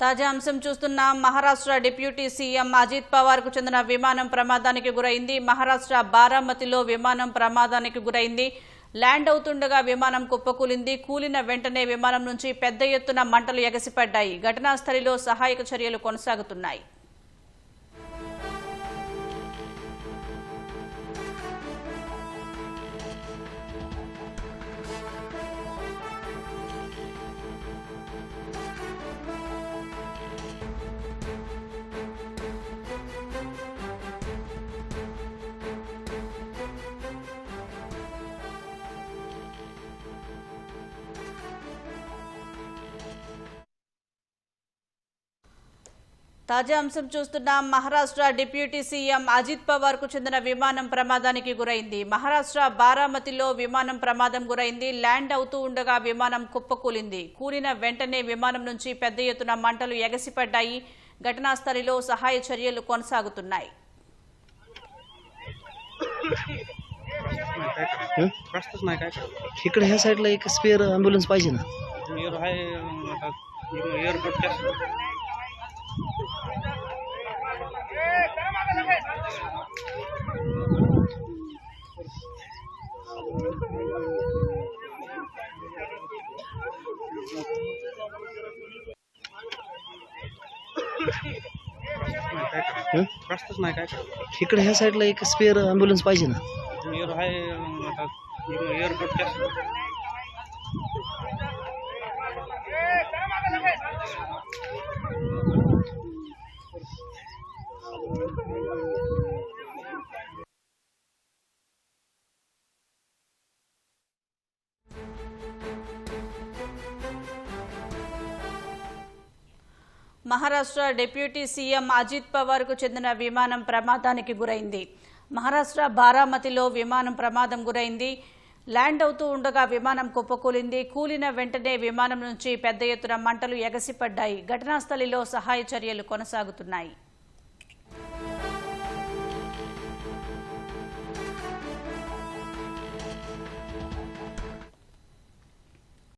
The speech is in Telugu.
తాజా అంశం చూస్తున్న మహారాష్ట్ర డిప్యూటీ సీఎం అజిత్ పవార్కు చెందిన విమానం ప్రమాదానికి గురైంది. మహారాష్ట్ర బారామతిలో విమానం ప్రమాదానికి గురైంది. ల్యాండ్ అవుతుండగా విమానం కుప్పకూలింది. కూలిన వెంటనే విమానం నుంచి పెద్ద ఎత్తున మంటలు ఎగసిపడ్డాయి. ఘటనా స్థలిలో సహాయక చర్యలు కొనసాగుతున్నాయి. తాజా అంశం చూస్తున్నాం మహారాష్ట్ర డిప్యూటీ సీఎం అజిత్ పవార్ కు చెందిన విమానం ప్రమాదానికి గురైంది మహారాష్ట్ర బారామతిలో విమానం ప్రమాదం గురైంది ల్యాండ్ అవుతూ ఉండగా విమానం కుప్పకూలింది కూలిన వెంటనే విమానం నుంచి పెద్ద ఎత్తున మంటలు ఎగసిపడ్డాయి ఘటనా స్థలిలో సహాయ చర్యలు కొనసాగుతున్నాయి हं? रस्ताच नाही काय करायचं इकडे ह्या साईडला एक स्पेअर ॲम्ब्युलन्स पाहिजे ना एअर आहे आता एअरपोर्टच्या हं? रस्ताच नाही काय करायचं इकडे ह्या साईडला एक स्पेअर ॲम्ब्युलन्स पाहिजे ना. एअर आहे आता एअरपोर्टच्या మహారాష్ట్ర డిప్యూటీ సీఎం అజిత్ పవార్కు చెందిన విమానం ప్రమాదానికి గురైంది. మహారాష్ట్ర బారామతిలో విమానం ప్రమాదం గురైంది. ల్యాండ్ అవుతూ ఉండగా విమానం కుప్పకూలింది. కూలిన వెంటనే విమానం నుంచి పెద్ద ఎత్తున మంటలు ఎగసిపడ్డాయి. ఘటనా స్థలిలో సహాయ చర్యలు కొనసాగుతున్నాయి.